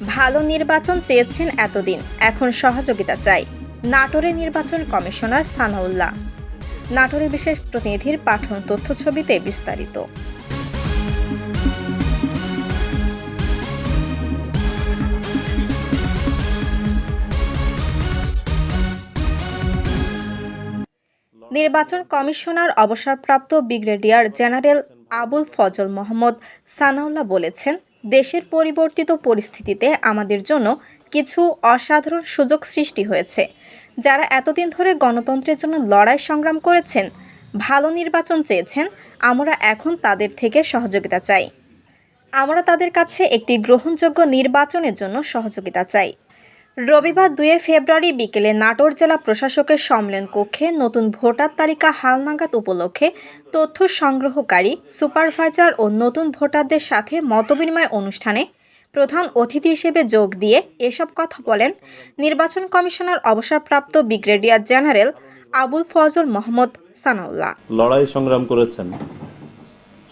ভালো নির্বাচন চেয়েছেন এতদিন, এখন সহযোগিতা চাই, নাটোরে নির্বাচন কমিশনার সানাউল্লাহ। নাটোরে বিশেষ প্রতিনিধির পাঠন তথ্যছবিতে বিস্তারিত। নির্বাচন কমিশনার অবসরপ্রাপ্ত ব্রিগেডিয়ার জেনারেল আবুল ফজল মোহাম্মদ সানাউল্লাহ বলেছেন দেশের পরিবর্তিত পরিস্থিতিতে আমাদের জন্য কিছু অসাধারণ সুযোগ সৃষ্টি হয়েছে। যারা এতদিন ধরে গণতন্ত্রের জন্য লড়াই সংগ্রাম করেছেন, ভালো নির্বাচন চেয়েছেন, আমরা এখন তাদের থেকে সহযোগিতা চাই। আমরা তাদের কাছে একটি গ্রহণযোগ্য নির্বাচনের জন্য সহযোগিতা চাই। রবিবার দুয়ে ফেব্রুয়ারি বিকেলে নাটোর জেলা প্রশাসকের সম্মেলন কক্ষে নতুন ভোটার তালিকা হালনাগাদ উপলক্ষে তথ্য সংগ্রহকারী, সুপারভাইজার ও নতুন ভোটারদের সাথে মতবিনিময় অনুষ্ঠানে প্রধান অতিথি হিসেবে যোগ দিয়ে এসব কথা বলেন নির্বাচন কমিশনার অবসরপ্রাপ্ত ব্রিগেডিয়ার জেনারেল আবুল ফজল মোহাম্মদ সানাউল্লাহ। লড়াই সংগ্রাম করেছেন।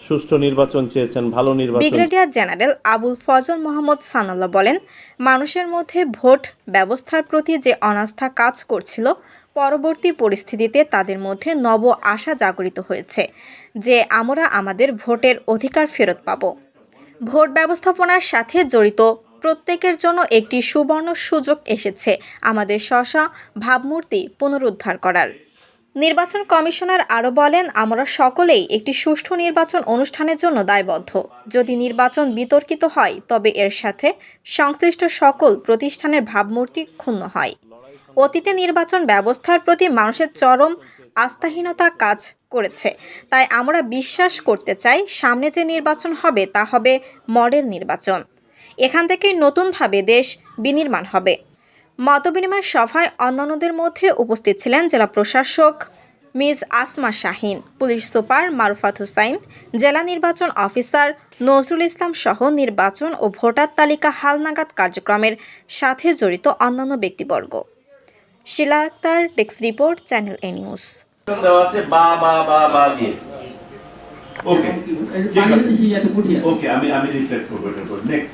সুষ্ঠু নির্বাচন চেয়েছেন, ভালো নির্বাচন ব্রিগেডিয়ার জেনারেল আবুল ফজল মোহাম্মদ সানাল্লাহ বলেন, মানুষের মধ্যে ভোট ব্যবস্থার প্রতি যে অনাস্থা কাজ করছিল, পরবর্তী পরিস্থিতিতে তাদের মধ্যে নব আশা জাগরিত হয়েছে যে আমরা আমাদের ভোটের অধিকার ফেরত পাব। ভোট ব্যবস্থাপনার সাথে জড়িত প্রত্যেকের জন্য একটি সুবর্ণ সুযোগ এসেছে আমাদের স্বশা ভাবমূর্তি পুনরুদ্ধার করার। নির্বাচন কমিশনার আরও বলেন, আমরা সকলেই একটি সুষ্ঠু নির্বাচন অনুষ্ঠানের জন্য দায়বদ্ধ। যদি নির্বাচন বিতর্কিত হয়, তবে এর সাথে সংশ্লিষ্ট সকল প্রতিষ্ঠানের ভাবমূর্তি ক্ষুণ্ণ হয়। অতীতে নির্বাচন ব্যবস্থার প্রতি মানুষের চরম আস্থাহীনতা কাজ করেছে। তাই আমরা বিশ্বাস করতে চাই, সামনে যে নির্বাচন হবে, তা হবে মডেল নির্বাচন। এখান থেকেই নতুনভাবে দেশ বিনির্মাণ হবে। মতবিনিময় সভায় অন্যান্যদের মধ্যে উপস্থিত ছিলেন জেলা প্রশাসক Miss Asma Shahin police super Marufat Hussain জেলা নির্বাচন অফিসার নজরুল ইসলাম সহ নির্বাচন ও ভোটার তালিকা হালনাগাদ কার্যক্রমের সাথে জড়িত অন্যান্য ব্যক্তিবর্গ। Shila Akter desk report channel A news. দেওয়া আছে বা বা বা বা দিয়ে। ওকে ঠিক আছে। আমি আমি রিফ্লেক্ট করব এটার নেক্সট